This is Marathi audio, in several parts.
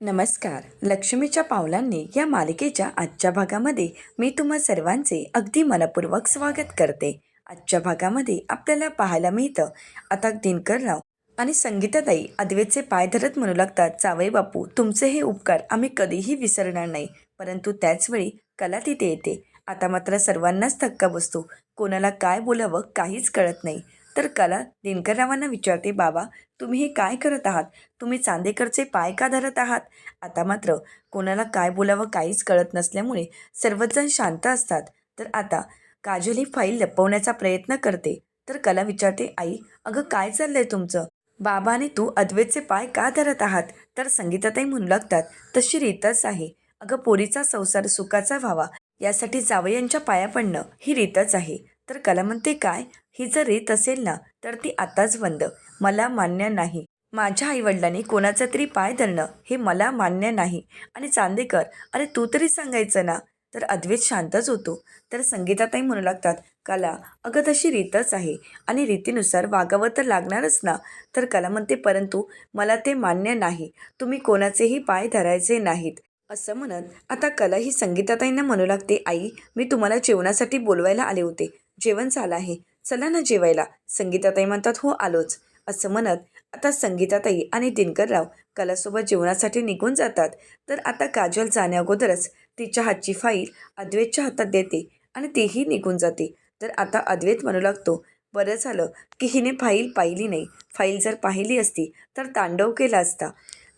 नमस्कार. लक्ष्मीच्या पावलांनी या मालिकेच्या आजच्या भागामध्ये मी तुम्हा सर्वांचे अगदी मनपूर्वक स्वागत करते. आजच्या भागामध्ये आपल्याला पाहायला मिळतं आता दिनकरराव आणि संगीताताई अद्वेचे पाय धरत म्हणू लागतात चावई बापू तुमचे हे उपकार आम्ही कधीही विसरणार नाही. परंतु त्याचवेळी कला तिथे येते. आता मात्र सर्वांनाच धक्का बसतो. कोणाला काय बोलावं काहीच कळत नाही. तर कला दिनकररावांना विचारते बाबा तुम्ही हे काय करत आहात? तुम्ही चांदेकरचे पाय का धरत आहात? आता मात्र कोणाला काय बोलावं काहीच कळत नसल्यामुळे सर्वजण शांत असतात. तर आता काजल ही फाईल लपवण्याचा प्रयत्न करते. तर कला विचारते आई अगं काय चाललंय तुमचं? बाबा आणि तू अद्वैतचे पाय का धरत आहात तर संगीताताई म्हणू लागतात तशी रीतच आहे. अगं पोरीचा संसार सुखाचा व्हावा. यासाठी जावयांच्या पाया पडणं ही रीतच आहे तर कला म्हणते काय? ही जर रीत असेल ना तर ती आताच बंद मला मान्य नाही. माझ्या आईवडिलांनी कोणाचा तरी पाय धरणं हे मला मान्य नाही. आणि चांदेकर अरे तू तरी सांगायचं ना? तर अद्वैत शांतच होतो. तर संगीताताई म्हणू लागतात कला अगं तशी रीतच आहे. आणि रीतीनुसार वागावं तर लागणारच ना तर कला म्हणते परंतु मला ते मान्य नाही. तुम्ही कोणाचेही पाय धरायचे नाहीत असं म्हणत आता कला ही संगीताताईंना म्हणू लागते आई मी तुम्हाला जेवणासाठी बोलवायला आले होते. जेवण झालं आहे. चला ना जेवायला. संगीताताई म्हणतात हो आलोच. असं म्हणत आता संगीताताई आणि दिनकरराव कलासोबत जेवणासाठी निघून जातात. तर आता काजल जाण्याअगोदरच तिच्या हातची फाईल अद्वैतच्या हातात देते आणि तेही निघून जाते. तर आता अद्वैत म्हणू लागतो बरं झालं की हिने फाईल पाहिली नाही. फाईल जर पाहिली असती तर तांडव केला असता.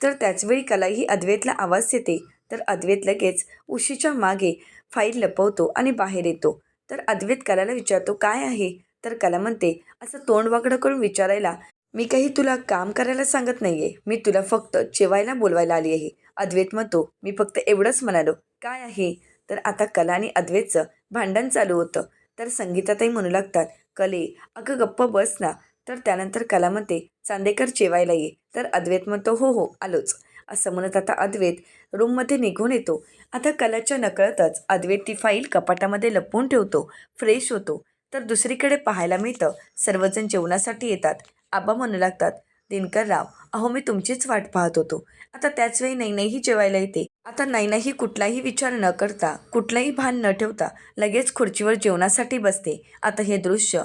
तर त्याचवेळी कलाही अद्वैतला आवाज येते तर अद्वैत लगेच उशीच्या मागे फाईल लपवतो आणि बाहेर येतो. तर अद्वैत कलाला विचारतो काय आहे? तर कला म्हणते असं तोंडवाकडं करून विचारायला मी काही तुला काम करायला सांगत नाही आहे मी तुला फक्त जेवायला बोलवायला आली आहे. अद्वैत म्हणतो मी फक्त एवढंच म्हणालो. काय आहे? तर आता कला आणि अद्वैतचं भांडण चालू होतं. तर संगीताताई म्हणू लागतात कले अगं गप्प बस ना. तर त्यानंतर कला म्हणते चांदेकर जेवायला ये. तर अद्वैत म्हणतो हो हो आलोच. असं म्हणत आता अद्वैत रूममध्ये निघून येतो. आता कलाच्या नकळतच अद्वैत ती फाईल कपाटामध्ये लपवून ठेवतो फ्रेश होतो. तर दुसरीकडे पाहायला मिळतं. सर्वजण जेवणासाठी येतात. आबा म्हणू लागतात दिनकरराव अहो मी तुमचीच वाट पाहत होतो. आता त्याच वेळी नैनाही जेवायला येते. आता नैनाही कुठलाही विचार न करता कुठलाही भान न ठेवता लगेच खुर्चीवर जेवणासाठी बसते. आता हे दृश्य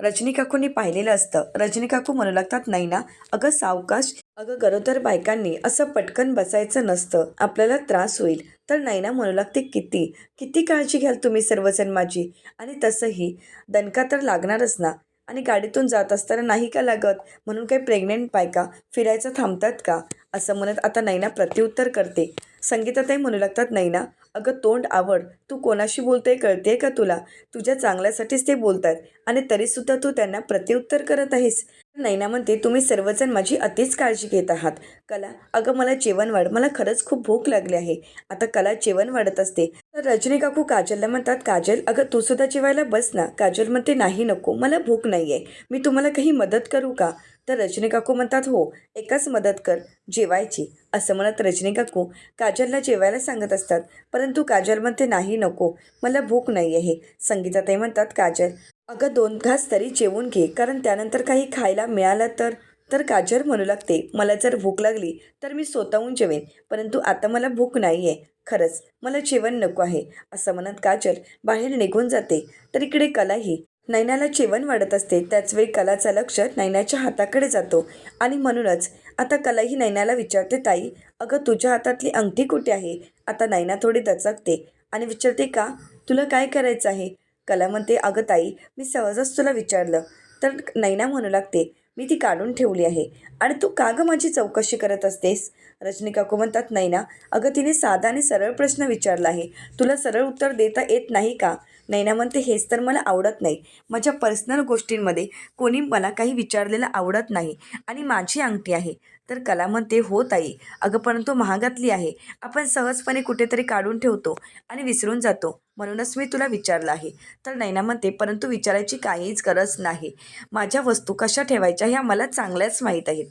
रजनी काकूंनी पाहिलेलं असतं. रजनी काकू म्हणू लागतात नैना अगं सावकाश अगं गरोदर बायकांनी असं पटकन बसायचं नसतं. आपल्याला त्रास होईल. तर नैना म्हणू लागते किती? किती काळजी घ्याल तुम्ही सर्वजण माझी? आणि तसंही. दणका तर लागणारच ना. आणि गाडीतून जात असताना नाही का लागत? म्हणून काही प्रेग्नेंट बायका फिरायचं थांबतात का? असं म्हणत आता नैना प्रत्युत्तर करते. संगीताताई म्हणू लागतात नैना अगं तोंड आवड. तू कोणाशी बोलते कळते का तुला? तुझ्या चांगल्यासाठीच ते बोलतात आणि तरीसुद्धा तू त्यांना प्रत्युत्तर करत आहेस. नैना म्हणते तुम्ही सर्वजण माझी अतिच काळजी घेत आहात. कला अगं मला जेवण वाढ मला खरंच खूप भूक लागली आहे. आता कला जेवण वाढत असते. तर रजनी काकू काजलला म्हणतात काजल अगं तू सुद्धा जेवायला बस ना. काजल म्हणते नाही नको मला भूक नाही आहे मी तुम्हाला काही मदत करू का? तर रजनी काकू म्हणतात हो एकच मदत कर जेवायची. असं म्हणत रजनी काकू काजलला जेवायला सांगत असतात. परंतु काजल म्हणते नाही नको मला भूक नाही आहे संगीताताई म्हणतात काजल अगं दोन घास तरी जेवून घे कारण त्यानंतर काही खायला मिळालं तर तर काजर म्हणू लागते. मला जर भूक लागली तर मी स्वतःहून जेवेन परंतु आता मला भूक नाही आहे खरंच मला जेवण नको आहे. असं म्हणत काजल बाहेर निघून जाते. तर इकडे कलाही. नैनाला जेवण वाढत असते. त्याचवेळी कलाचं लक्ष नैनाच्या हाताकडे जातो. आणि म्हणूनच आता कलाही नैनाला विचारते ताई अगं तुझ्या हातातली अंगठी कुठे आहे? आता नैना थोडी दचकते. आणि विचारते का? तुला काय करायचं आहे? कला म्हणते अगं ताई मी सहजच तुला विचारलं तर नैना म्हणू लागते मी ती काढून ठेवली आहे. आणि तू का गं माझी चौकशी करत असतेस? रजनी काकू म्हणतात नैना अगं तिने साधा आणि सरळ प्रश्न विचारला आहे. तुला सरळ उत्तर देता येत नाही का? नैना म्हणते हेच तर मला आवडत नाही. माझ्या पर्सनल गोष्टींमध्ये कोणी मला काही विचारलेलं आवडत नाही आणि माझी अंगठी आहे. तर कला म्हणते हो ताई अगं परंतु महागातली आहे. आपण सहजपणे कुठेतरी काढून ठेवतो आणि विसरून जातो. म्हणूनच मी तुला विचारलं आहे. तर नैना म्हणते परंतु विचारायची काहीच गरज नाही. माझ्या वस्तू कशा ठेवायच्या ह्या मला चांगल्याच माहीत आहेत.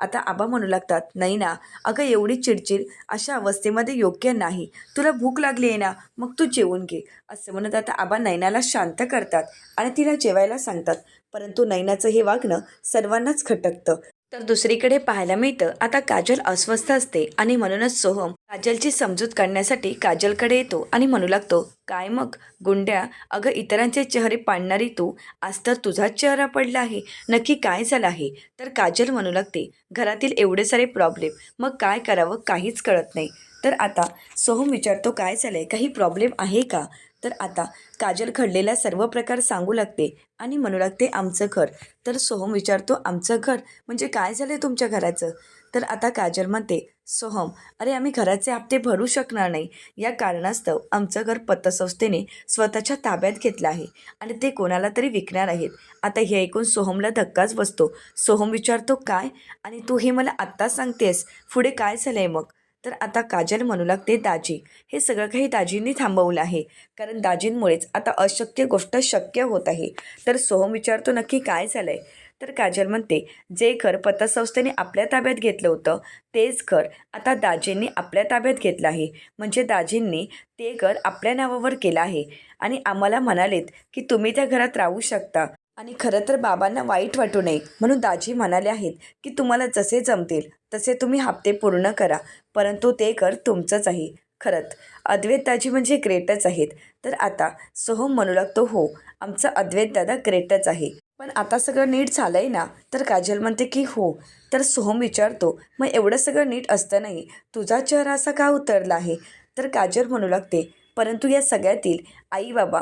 आता आबा म्हणू लागतात नाही ना अगं एवढी चिडचिड अशा अवस्थेमध्ये योग्य नाही. तुला भूक लागली आहे ना मग तू जेवून घे. असं म्हणत आता आबा नैनाला शांत करतात आणि तिला जेवायला सांगतात. परंतु नैनाचं हे वागणं सर्वांनाच खटकतं. तर दुसरीकडे पाहायला मिळतं आता काजल अस्वस्थ असते आणि म्हणूनच सोहम काजलची समजूत काढण्यासाठी काजलकडे येतो आणि म्हणू लागतो काय मग? गुंड्या अगं इतरांचे चेहरे पाडणारी तू आज तर तुझाच चेहरा पडला आहे नक्की काय झालं आहे? तर काजल म्हणू लागते घरातील एवढे सारे प्रॉब्लेम मग काय करावं काहीच कळत नाही. तर आता सोहम विचारतो काय झालंय? काही प्रॉब्लेम आहे का? तर आता काजल घडलेला सर्व प्रकार सांगू लागते आणि म्हणू लागते आमचं घर. तर सोहम विचारतो आमचं घर? म्हणजे काय झालं आहे तुमच्या घराचं? तर आता काजल म्हणते सोहम अरे आम्ही घराचे हप्ते भरू शकणार नाही. या कारणास्तव आमचं घर पतसंस्थेने स्वतःच्या ताब्यात घेतलं आहे आणि ते कोणाला तरी विकणार आहेत. आता हे ऐकून सोहमला धक्काच बसतो. सोहम विचारतो काय? आणि तू हे मला आत्ताच सांगतेस. पुढे काय झालं आहे मग? तर आता काजल म्हणू लागते दाजी. हे सगळं काही दाजींनी थांबवलं आहे. कारण दाजींमुळेच आता अशक्य गोष्ट शक्य होत आहे. तर सोहम विचारतो नक्की काय झालं आहे तर काजल म्हणते जे घर पतसंस्थेने आपल्या ताब्यात घेतलं होतं तेच घर आता दाजींनी आपल्या ताब्यात घेतलं आहे. म्हणजे दाजींनी ते घर आपल्या नावावर केलं आहे. आणि आम्हाला म्हणालेत की तुम्ही त्या घरात राहू शकता. आणि खरं तर बाबांना वाईट वाटू नये. म्हणून दाजी म्हणाले आहेत की तुम्हाला जसे जमतील तसे तुम्ही हप्ते पूर्ण करा. परंतु ते घर तुमचंच आहे. खरंच अद्वैत दाजी म्हणजे ग्रेटच आहेत. तर आता सोहम म्हणू लागतो हो आमचा अद्वैत दादा ग्रेटच आहे. पण आता सगळं नीट झालं आहे ना तर काजल म्हणते की हो. तर सोहम विचारतो मग एवढं सगळं नीट असतं नाही तुझा चेहरा असा का उतरला आहे? तर काजल म्हणू लागते परंतु या सगळ्यातील आई बाबा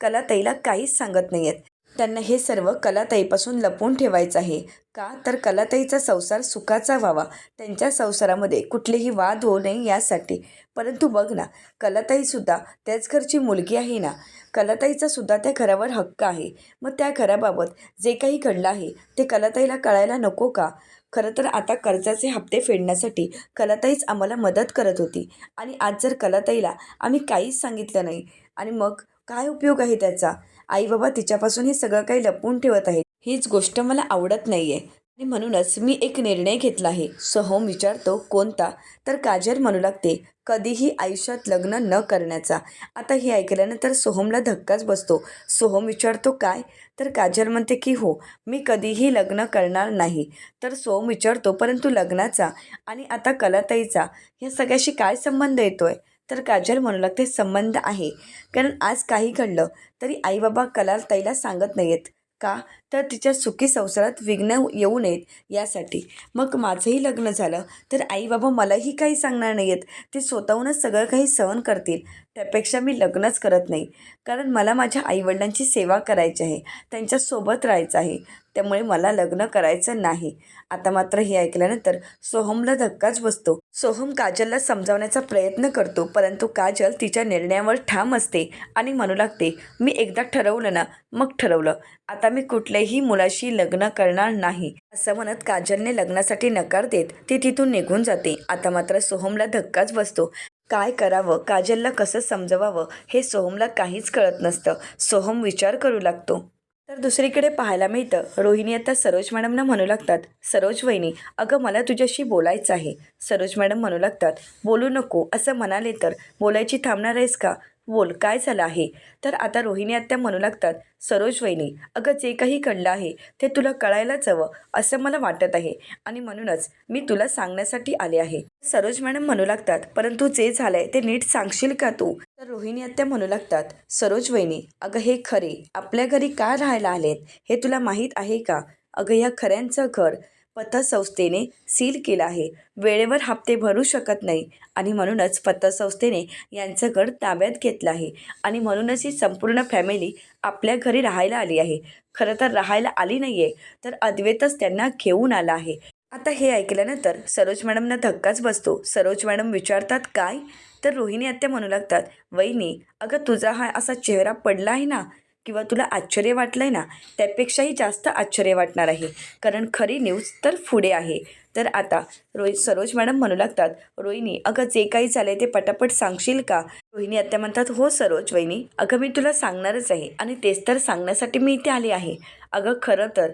कला ताईला काहीच सांगत नाही आहेत त्यांना हे सर्व कलाताईपासून लपवून ठेवायचं आहे. का? तर कलाताईचा संसार सुखाचा व्हावा. त्यांच्या संसारामध्ये कुठलेही वाद होऊ नये यासाठी. परंतु बघ ना कलाताईसुद्धा त्याच घरची मुलगी आहे ना? कलाताईचा सुद्धा त्या घरावर हक्क आहे. मग त्या घराबाबत जे काही घडलं आहे ते कलाताईला कळायला नको का? खरं तर आता कर्जाचे हप्ते फेडण्यासाठी कलाताईच आम्हाला मदत करत होती. आणि आज जर कलाताईला आम्ही काहीच सांगितलं नाही आणि मग काय उपयोग आहे त्याचा? आई बाबा तिच्यापासून हे सगळं काही लपवून ठेवत आहेत. हीच गोष्ट मला आवडत नाही आहे आणि म्हणूनच मी एक निर्णय घेतला आहे. सोहम विचारतो कोणता? तर काजल म्हणू लागते कधीही आयुष्यात लग्न न करण्याचा. आता हे ऐकल्यानंतर सोहमला धक्काच बसतो. सोहम विचारतो काय? तर काजल म्हणते की हो मी कधीही लग्न करणार नाही. तर सोहम विचारतो परंतु लग्नाचा आणि आता कलाताईचा या सगळ्याशी काय संबंध येतो आहे तर काजल म्हणू लागते संबंध आहे. कारण आज काही घडलं तरी आई बाबा कलाल ताईला सांगत नाही आहेत का? तर तिच्या सुखी संसारात विघ्न येऊ नयेत यासाठी. मग माझंही लग्न झालं तर आई बाबा मलाही काही सांगणार नाही आहेत ते स्वतःहूनच सगळं काही सहन करतील. त्यापेक्षा मी लग्नच करत नाही. कारण मला माझ्या आईवडिलांची सेवा करायची आहे. त्यांच्यासोबत राहायचं आहे. त्यामुळे मला लग्न करायचं नाही. आता मात्र हे ऐकल्यानंतर सोहमला धक्काच बसतो. सोहम काजलला समजावण्याचा प्रयत्न करतो परंतु काजल तिच्या निर्णयावर ठाम असते आणि म्हणू लागते मी एकदा ठरवलं ना मग ठरवलं. आता मी कुठल्याही मुलाशी लग्न करणार नाही. असं म्हणत काजलने लग्नासाठी नकार देत ती तिथून निघून जाते. आता मात्र सोहमला धक्काच बसतो. काय करावं? काजलला कसं समजवावं? हे सोहमला काहीच कळत नसतं. सोहम विचार करू लागतो. तर दुसरीकडे पाहायला मिळतं. रोहिणी आता सरोज मॅडमना म्हणू लागतात सरोज वहिनी अगं मला तुझ्याशी बोलायचं आहे. सरोज मॅडम म्हणू लागतात बोलू नको असं म्हणाले तर बोलायची थांबणार आहेस का? बोल काय झालं आहे? तर आता रोहिणी आत्या म्हणू लागतात सरोज वहिनी अगं जे काही घडलं आहे ते तुला कळायलाच हवं असं मला वाटत आहे. आणि म्हणूनच मी तुला सांगण्यासाठी आले आहे. सरोज मॅडम म्हणू लागतात परंतु जे झालंय ते नीट सांगशील का तू? तर रोहिणी आत्या म्हणू लागतात सरोज वहिनी अगं हे खरे आपल्या घरी का राहायला आलेत? हे तुला माहीत आहे का? अगं या खऱ्यांचं घर पतसंस्थेने सील केलं आहे. वेळेवर हप्ते भरू शकत नाही. आणि म्हणूनच पतसंस्थेने यांचं घर ताब्यात घेतलं आहे. आणि म्हणूनच ही संपूर्ण फॅमिली आपल्या घरी राहायला आली आहे. खरं तर राहायला आली नाही आहे तर अद्वैतच त्यांना घेऊन आला आहे. आता हे ऐकल्यानंतर सरोज मॅडमना धक्काच बसतो. सरोज मॅडम विचारतात काय? तर रोहिणी आत्या म्हणू लागतात वहिनी अगं तुझा हा असा चेहरा पडला आहे ना किंवा तुला आश्चर्य वाटलं आहे ना त्यापेक्षाही जास्त आश्चर्य वाटणार आहे. कारण खरी न्यूज तर पुढे आहे. तर आता रोहित सरोज मॅडम म्हणू लागतात रोहिणी अगं जे काही झालं ते पटापट सांगशील का? रोहिणी आत्या म्हणतात हो सरोज वहिनी अगं मी तुला सांगणारच आहे आणि तेच तर सांगण्यासाठी मी इथे आले आहे. अगं खरं तर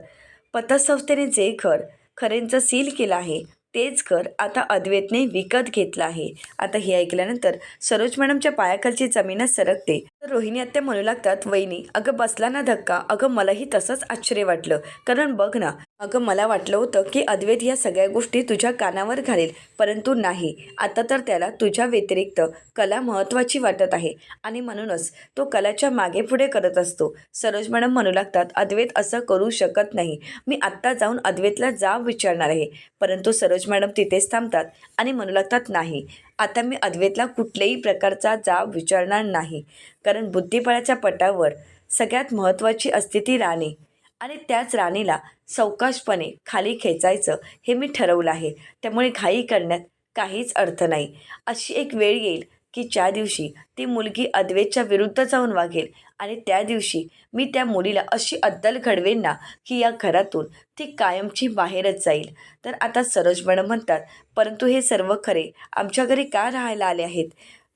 पतसंस्थेने जे घर खरेंचं सील केलं आहे तेच घर आता अद्वैतने विकत घेतलं आहे. आता हे ऐकल्यानंतर सरोज मॅडमच्या पायाखालची जमीनच सरकते. तर रोहिणी आत्या म्हणू लागतात वहिनी अगं बसला ना धक्का. अगं मलाही तसंच आश्चर्य वाटलं. कारण बघ ना अगं मला वाटलं होतं की अद्वैत या सगळ्या गोष्टी तुझ्या कानावर घालेल परंतु नाही. आता तर त्याला तुझ्या व्यतिरिक्त कला महत्त्वाची वाटत आहे. आणि म्हणूनच तो कलाच्या मागे पुढे करत असतो. सरोज मॅडम म्हणू लागतात अद्वैत असं करू शकत नाही. मी आत्ता जाऊन अद्वैतला जाब विचारणार आहे. परंतु सरोज मॅडम तिथेच थांबतात आणि म्हणू लागतात नाही. आता मी अद्वैतला कुठल्याही प्रकारचा जाब विचारणार नाही. कारण बुद्धिबळाच्या पटावर सगळ्यात महत्त्वाची असते ती राणी आणि त्याच राणीला सावकाशपणे खाली खेचायचं हे मी ठरवलं आहे. त्यामुळे घाई करण्यात काहीच अर्थ नाही. अशी एक वेळ येईल की ज्या दिवशी ती मुलगी अद्वेच्या विरुद्ध जाऊन वागेल आणि त्या दिवशी मी त्या मुलीला अशी अद्दल घडवेन ना की या घरातून ती कायमची बाहेरच जाईल. तर आता सरोज मॅडम म्हणतात परंतु हे सर्व खरे आमच्या घरी का राहायला आले आहेत?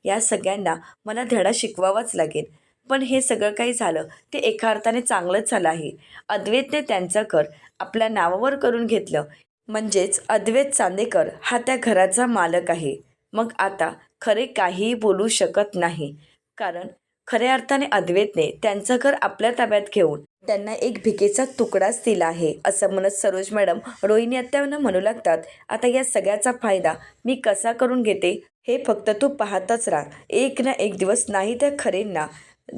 या सगळ्यांना मला धडा शिकवावाच लागेल. पण हे सगळं काही झालं. ते एका अर्थाने चांगलंच झालं आहे. अद्वैतने त्यांचं घर आपल्या नावावर करून घेतलं. म्हणजेच अद्वैत चांदेकर हा त्या घराचा मालक आहे. मग आता खरे काहीही बोलू शकत नाही. कारण खऱ्या अर्थाने अद्वैतने त्यांचं घर आपल्या ताब्यात घेऊन त्यांना एक भिकेचा तुकडाच दिला आहे असं म्हणत सरोज मॅडम रोहिणी आत्यांना म्हणू लागतात आता या सगळ्याचा फायदा मी कसा करून घेते? हे फक्त तू पाहतच राहा. एक ना एक दिवस नाही त्या खरेंना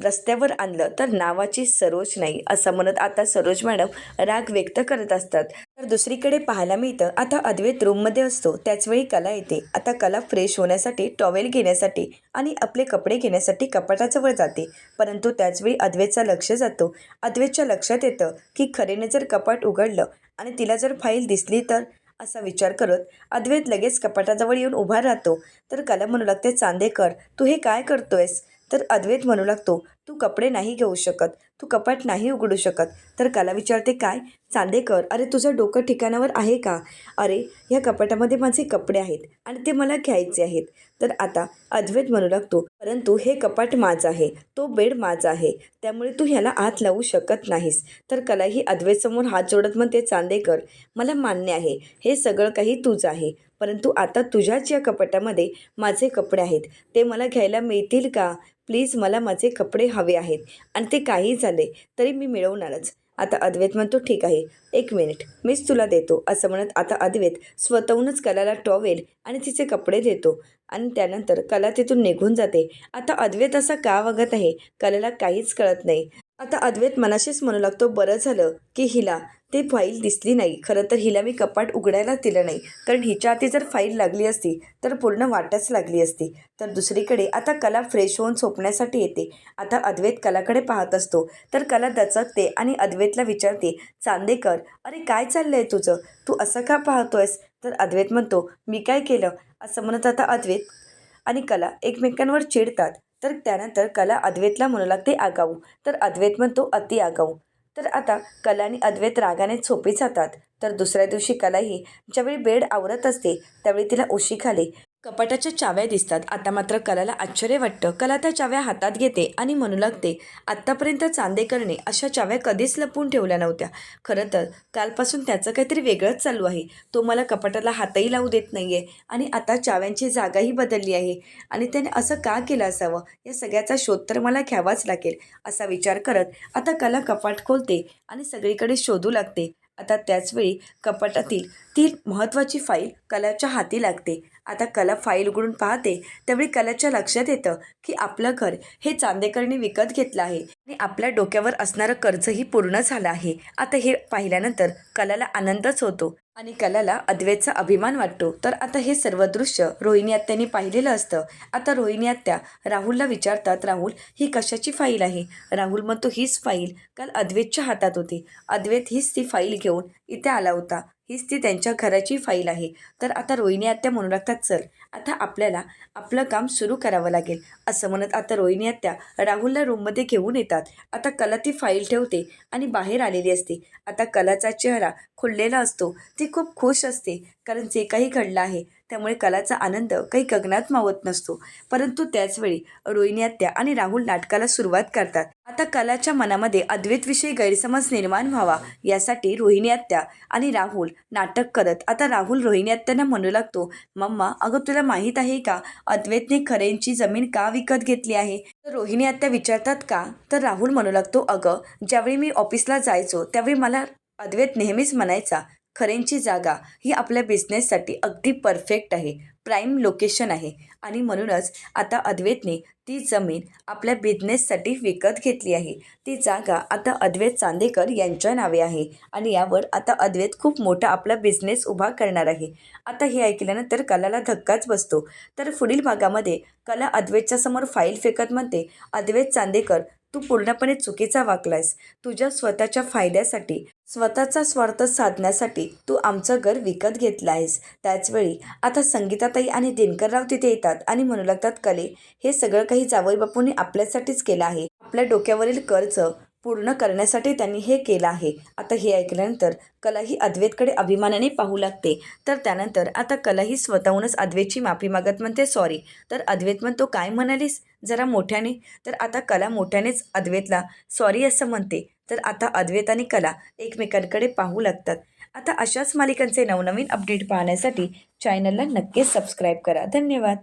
रस्त्यावर आणलं तर नावाची सरोज नाही असं म्हणत आता सरोज मॅडम राग व्यक्त करत असतात. तर दुसरीकडे पाहायला मिळतं आता अद्वैत रूममध्ये असतो त्याचवेळी कला येते. आता कला फ्रेश होण्यासाठी टॉवेल घेण्यासाठी आणि आपले कपडे घेण्यासाठी कपाटाजवळ जाते. परंतु त्याचवेळी अद्वैतचा लक्ष जातो. अद्वैतच्या लक्षात येतं की खरेने जर कपाट उघडलं आणि तिला जर फाईल दिसली तर? असा विचार करत अद्वैत लगेच कपाटाजवळ येऊन उभा राहतो. तर कला म्हणू लागते चांदेकर तू हे काय करतोयस? तर अद्वैत म्हणू लागतो तू कपडे नाही घेऊ शकत तू कपाट नाही उघडू शकत. तर कला विचारते काय? चांदेकर अरे तुझं डोकं ठिकाणावर आहे का? अरे ह्या कपाटामध्ये माझे कपडे आहेत आणि ते मला घ्यायचे आहेत. तर आता अद्वैत म्हणू लागतो परंतु हे कपाट माझं आहे तो बेड माझा आहे त्यामुळे तू ह्याला हात लावू शकत नाहीस. तर कला ही अद्वैतसमोर हात जोडत म्हणते चांदेकर मला मान्य आहे हे सगळं काही तुझं आहे. परंतु आता तुझ्याच या कपाटामध्ये माझे कपडे आहेत. ते मला घ्यायला मिळतील का? प्लीज मला माझे कपडे हवे आहेत. आणि ते काही झाले तरी मी मिळवणारच. आता अद्वैत म्हणतो ठीक आहे एक मिनिट मीच तुला देतो. असं म्हणत आता अद्वैत स्वतःहूनच कलाला टॉवेल आणि तिचे कपडे देतो. आणि त्यानंतर कला तिथून निघून जाते. आता अद्वैत असा का वागत आहे? कलेला काहीच कळत नाही. आता अद्वैत मनाशीच म्हणू लागतो बरं झालं की हिला. ते फाईल दिसली नाही. खरं तर हिला मी कपाट उघडायला दिलं नाही. कारण हिच्या हाती जर फाईल लागली असती तर पूर्ण वाटच लागली असती. तर दुसरीकडे आता कला फ्रेश होऊन झोपण्यासाठी येते. आता अद्वैत कलाकडे पाहत असतो. तर कला दचकते आणि अद्वैतला विचारते चांदेकर अरे काय चाललं आहे तुझं? तू असं का पाहतोयस? तर अद्वैत म्हणतो मी काय केलं? असं म्हणत आता अद्वैत आणि कला एकमेकांवर चिडतात. तर त्यानंतर कला अद्वैतला म्हणू लागते आगाऊ. तर अद्वैत म्हणतो अति आगाऊ. तर आता कला आणि अद्वैत रागाने झोपी जातात. तर दुसऱ्या दिवशी कलाही ज्यावेळी बेड आवरत असते त्यावेळी तिला उशी खाली. कपाटाच्या चाव्या दिसतात. आता मात्र कलाला आश्चर्य वाटतं. कला त्या चाव्या हातात घेते आणि म्हणू लागते आत्तापर्यंत चांदेकरने अशा चाव्या कधीच लपवून ठेवल्या नव्हत्या. खरं तर कालपासून त्याचं काहीतरी वेगळंच चालू आहे. तो मला कपाटाला हातही लावू देत नाही आहे आणि आता चाव्यांची जागाही बदलली आहे. आणि त्याने असं का केलं असावं? या सगळ्याचा शोध तर मला घ्यावाच लागेल असा विचार करत आता कला कपाट खोलते आणि सगळीकडे शोधू लागते. आता त्याचवेळी कपाटातील ती महत्त्वाची फाईल कलाच्या हाती लागते. आता कला फाईल उघडून पाहते त्यावेळी कलाच्या लक्षात येतं की आपलं घर हे चांदेकरने विकत घेतलं आहे आणि आपल्या डोक्यावर असणारं कर्जही पूर्ण झालं आहे. आता हे पाहिल्यानंतर कलाला आनंदच होतो आणि कलाला अद्वैतचा अभिमान वाटतो. तर आता हे सर्व दृश्य रोहिणी आत्याने पाहिलेलं असतं. आता रोहिणी आत्या राहुलला विचारतात राहुल ही कशाची फाईल आहे? राहुल म्हणतो हीच फाईल काल अद्वैतच्या हातात होती. अद्वैत हीच ती फाईल घेऊन इथे आला होता. हीच ती त्यांच्या घराची फाईल आहे. तर आता रोहिणी आत्या म्हणू लागतात चल आता आपल्याला आपलं काम सुरू करावं लागेल. असं म्हणत आता रोहिणी आत्या राहुलला रूममध्ये घेऊन येतात. आता कला ती फाईल ठेवते आणि बाहेर आलेली असते. आता कलाचा चेहरा खुललेला असतो. ती खूप खुश असते कारण जे काही घडलं आहे त्यामुळे कलाचा आनंद काही गगनात मावत नसतो. परंतु त्याचवेळी रोहिणी आत्या आणि राहुल नाटकाला सुरुवात करतात. आता कलाच्या मनामध्ये अद्वैतविषयी गैरसमज निर्माण व्हावा यासाठी रोहिणी आत्या आणि राहुल नाटक करत. आता राहुल रोहिणी आत्यांना म्हणू लागतो मम्मा अगं तुला माहीत आहे का अद्वैतने खरेंची जमीन का विकत घेतली आहे? तर रोहिणी आत्या विचारतात का? तर राहुल म्हणू लागतो अगं ज्यावेळी मी ऑफिसला जायचो त्यावेळी मला अद्वैत नेहमीच म्हणायचा खरेंची जागा ही आपल्या बिझनेससाठी अगदी परफेक्ट आहे. प्राईम लोकेशन आहे. आणि म्हणूनच आता अद्वैतने ती जमीन आपल्या बिझनेससाठी विकत घेतली आहे. ती जागा आता अद्वैत चांदेकर यांच्या नावे आहे. आणि यावर आता अद्वैत खूप मोठा आपला बिझनेस उभा करणार आहे. आता हे ऐकल्यानंतर कलाला धक्काच बसतो. तर पुढील भागामध्ये कला अद्वैतच्या समोर फाईल फेकत म्हणते अद्वैत चांदेकर तू पूर्णपणे चुकीचा वागलायस. तुझ्या स्वतःच्या फायद्यासाठी स्वतःचा स्वार्थ साधण्यासाठी तू आमचं घर विकत घेतलं आहेस त्याचवेळी आता संगीताताई आणि दिनकरराव तिथे येतात आणि म्हणू लागतात कले. हे सगळं काही जावई बापूंनी आपल्यासाठीच केलं आहे. आपल्या डोक्यावरील कर्ज पूर्ण करण्यासाठी त्यांनी हे केलं आहे. आता हे ऐकल्यानंतर कला ही अद्वैतकडे अभिमानाने पाहू लागते. तर त्यानंतर आता कला ही स्वतःहूनच अद्वैतची माफी मागत म्हणते सॉरी. तर अद्वैत म्हणतो काय म्हणालीस? जरा मोठ्याने. तर आता कला मोठ्यानेच अद्वैतला सॉरी असं म्हणते. तर आता अद्वैत आणि कला एकमेकांकडे पाहू लागतात. आता अशाच मालिकांचे नवनवीन अपडेट पाहण्यासाठी चॅनलला नक्कीच सबस्क्राईब करा. धन्यवाद.